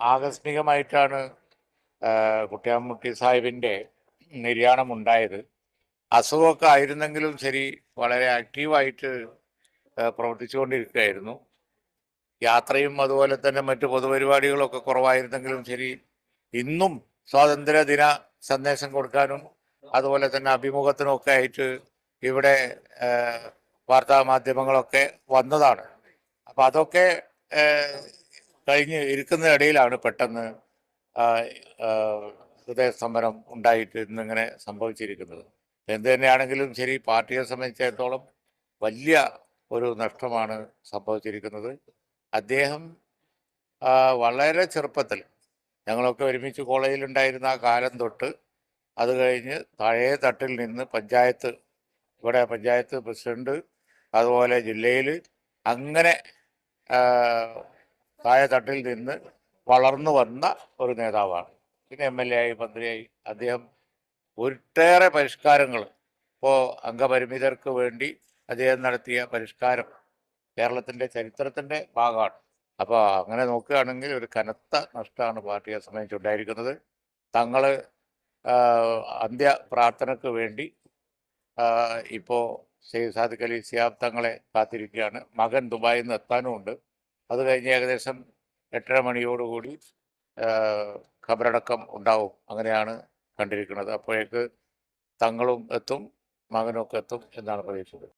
ആകസ്മികമായിട്ടാണ് കുട്ടിയാമുട്ടി സാഹിബിന്റെ നിര്യാണം ഉണ്ടായത് അസുഖമൊക്കെ ആയിരുന്നെങ്കിലും ശരി വളരെ ആക്റ്റീവായിട്ട് പ്രവർത്തിച്ചുകൊണ്ടിരിക്കുകയായിരുന്നു. യാത്രയും അതുപോലെ തന്നെ മറ്റു പൊതുപരിപാടികളൊക്കെ കുറവായിരുന്നെങ്കിലും ശരി ഇന്നും സ്വാതന്ത്ര്യ ദിന സന്ദേശം കൊടുക്കാനും അതുപോലെ തന്നെ അഭിമുഖത്തിനും ഒക്കെ ആയിട്ട് ഇവിടെ വാർത്താ മാധ്യമങ്ങളൊക്കെ വന്നതാണ്. അപ്പൊ അതൊക്കെ കഴിഞ്ഞ് ഇരിക്കുന്നതിനിടയിലാണ് പെട്ടെന്ന് ഹൃദയ സമരം ഉണ്ടായിട്ട് ഇന്നിങ്ങനെ സംഭവിച്ചിരിക്കുന്നത്. എന്ത് തന്നെയാണെങ്കിലും ശരി പാർട്ടിയെ സംബന്ധിച്ചിടത്തോളം വലിയ ഒരു നഷ്ടമാണ് സംഭവിച്ചിരിക്കുന്നത്. അദ്ദേഹം വളരെ ചെറുപ്പത്തിൽ ഞങ്ങളൊക്കെ ഒരുമിച്ച് കോളേജിലുണ്ടായിരുന്ന ആ കാലം തൊട്ട് അത് കഴിഞ്ഞ് താഴേ തട്ടിൽ നിന്ന് പഞ്ചായത്ത് ഇവിടെ പഞ്ചായത്ത് പ്രസിഡന്റ് അതുപോലെ ജില്ലയിൽ അങ്ങനെ ആ, താഴെ തട്ടിൽ നിന്ന് വളർന്നു വന്ന ഒരു നേതാവാണ്. പിന്നെ എം എൽ എ ആയി മന്ത്രിയായി. അദ്ദേഹം ഒട്ടേറെ പരിഷ്കാരങ്ങൾ ഇപ്പോൾ അംഗപരിമിതർക്ക് വേണ്ടി അദ്ദേഹം നടത്തിയ പരിഷ്കാരം കേരളത്തിന്റെ ചരിത്രത്തിന്റെ ഭാഗമാണ്. അപ്പോൾ അങ്ങനെ നോക്കുകയാണെങ്കിൽ ഒരു കനത്ത നഷ്ടമാണ് പാർട്ടിയെ സംബന്ധിച്ചുണ്ടായിരിക്കുന്നത്. തങ്ങൾ അന്ത്യ പ്രാർത്ഥനയ്ക്ക് വേണ്ടി ഇപ്പോൾ സെയ്ദ് സാദിഖ് അലി സിയാബ് തങ്ങളെ കാത്തിരിക്കുകയാണ്. മകൻ ദുബായിൽ നിന്ന് എത്താനുമുണ്ട്. അത് കഴിഞ്ഞ് ഏകദേശം എട്ടര മണിയോടുകൂടി ഖബറടക്കം ഉണ്ടാവും. അങ്ങനെയാണ് കണ്ടിരിക്കുന്നത്. അപ്പോഴേക്ക് തങ്ങളും എത്തും മകനും ഒക്കെ എത്തും എന്നാണ് പ്രതീക്ഷിക്കുന്നത്.